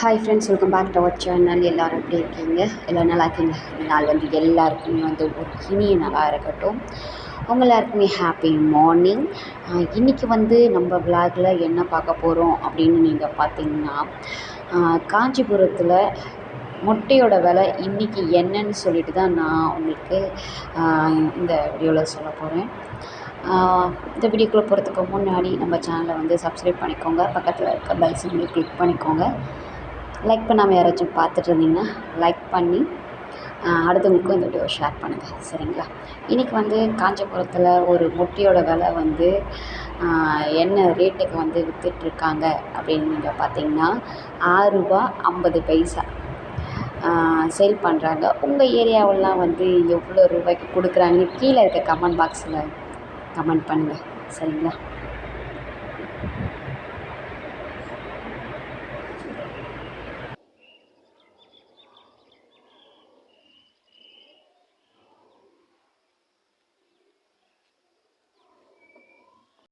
Hi friends welcome back to our channel எல்லோரும் எப்படி இருக்கீங்க? எல்லோரும் நல்லா இருக்கீங்க? நாள் வந்து எல்லாருக்குமே வந்து ஒரு இனிய நாளாக இருக்கட்டும். உங்கள் எல்லாருக்குமே ஹாப்பி மார்னிங் இன்றைக்கி வந்து நம்ம விளாகில் என்ன பார்க்க போகிறோம் அப்படின்னு நீங்கள் பார்த்தீங்கன்னா காஞ்சிபுரத்தில் முட்டையோட விலை இன்றைக்கி என்னன்னு சொல்லிட்டு தான் நான் உங்களுக்கு இந்த வீடியோவில் சொல்ல போகிறேன் இந்த வீடியோக்குள்ளே போகிறதுக்கு முன்னாடி நம்ம சேனலை வந்து சப்ஸ்கிரைப் பண்ணிக்கோங்க. பக்கத்தில் இருக்க பெல் சிம்பிள் கிளிக் பண்ணிக்கோங்க. லைக் பண்ணாமல் யாராச்சும் பார்த்துட்டு இருந்தீங்கன்னா லைக் பண்ணி அடுத்தவங்களுக்கும் இந்த வீடியோவை ஷேர் பண்ணுங்கள் சரிங்களா? இன்றைக்கி வந்து காஞ்சிபுரத்தில் ஒரு முட்டையோட விலை வந்து என்ன ரேட்டுக்கு வந்து விற்றுட்ருக்காங்க அப்படின்னு நீங்கள் பார்த்தீங்கன்னா ஆறுரூபா ஐம்பது பைசா சேல் பண்ணுறாங்க உங்கள் ஏரியாவெல்லாம் வந்து எவ்வளோ ரூபாய்க்கு கொடுக்குறாங்கன்னு கீழே இருக்க கமெண்ட் பாக்ஸில் கமெண்ட் பண்ணுங்கள் சரிங்களா?